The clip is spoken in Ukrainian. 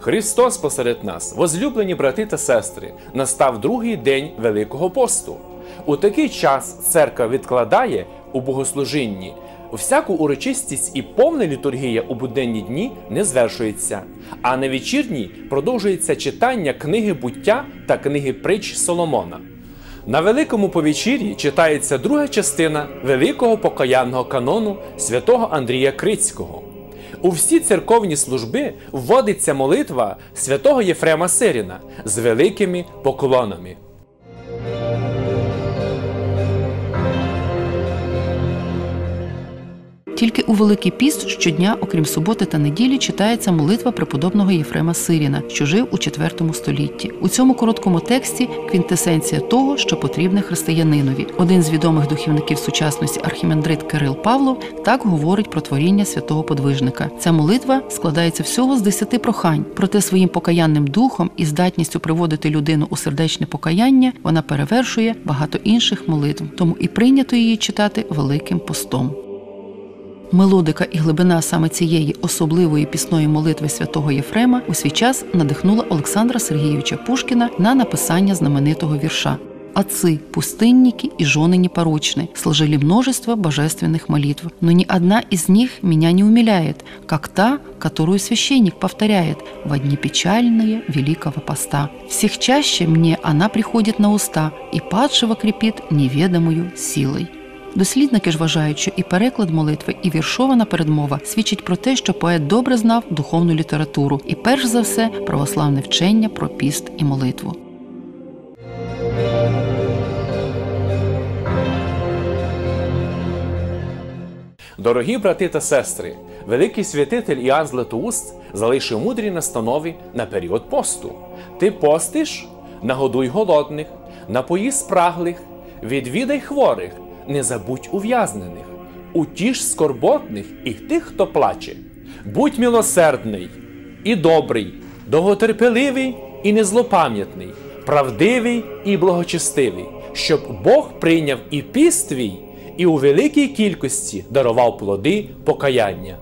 Христос посеред нас, возлюблені брати та сестри, настав другий день Великого посту. У такий час церква відкладає у богослужінні всяку урочистість і повна літургія у буденні дні не звершується, а на вечірній продовжується читання книги буття та книги притч Соломона. На Великому повечір'ї читається друга частина Великого покаянного канону святого Андрія Крицького. У всі церковні служби вводиться молитва святого Єфрема Сиріна з великими поклонами. Тільки у Великий піст щодня, окрім суботи та неділі, читається молитва преподобного Єфрема Сиріна, що жив у IV столітті. У цьому короткому тексті квінтесенція того, що потрібне християнинові. Один з відомих духівників сучасності архімандрит Кирил Павлов так говорить про творіння святого подвижника. Ця молитва складається всього з десяти прохань, проте своїм покаянним духом і здатністю приводити людину у сердечне покаяння вона перевершує багато інших молитв, тому і прийнято її читати великим постом. Мелодика і глибина саме цієї особливої пісної молитви святого Єфрема у свій час надихнула Олександра Сергійовича Пушкіна на написання знаменитого вірша. Отцы, пустынники и жены непорочны, сложили множество божественных молитв, но ни одна из них меня не умиляет, как та, которую священник повторяет в дни печальные Великого Поста. Всех чаще мне она приходит на уста и падшего крепит неведомою силой. Дослідники ж вважають, що і переклад молитви, і віршована передмова свідчить про те, що поет добре знав духовну літературу і, перш за все, православне вчення про піст і молитву. Дорогі брати та сестри, великий святитель Іоанн Златоуст залишив мудрі настанови на період посту. Ти постиш, нагодуй голодних, напої спраглих, відвідай хворих, не забудь ув'язнених, утіш скорботних і тих, хто плаче. Будь милосердний і добрий, довготерпеливий і незлопам'ятний, правдивий і благочестивий, щоб Бог прийняв і піст твій, і у великій кількості дарував плоди покаяння.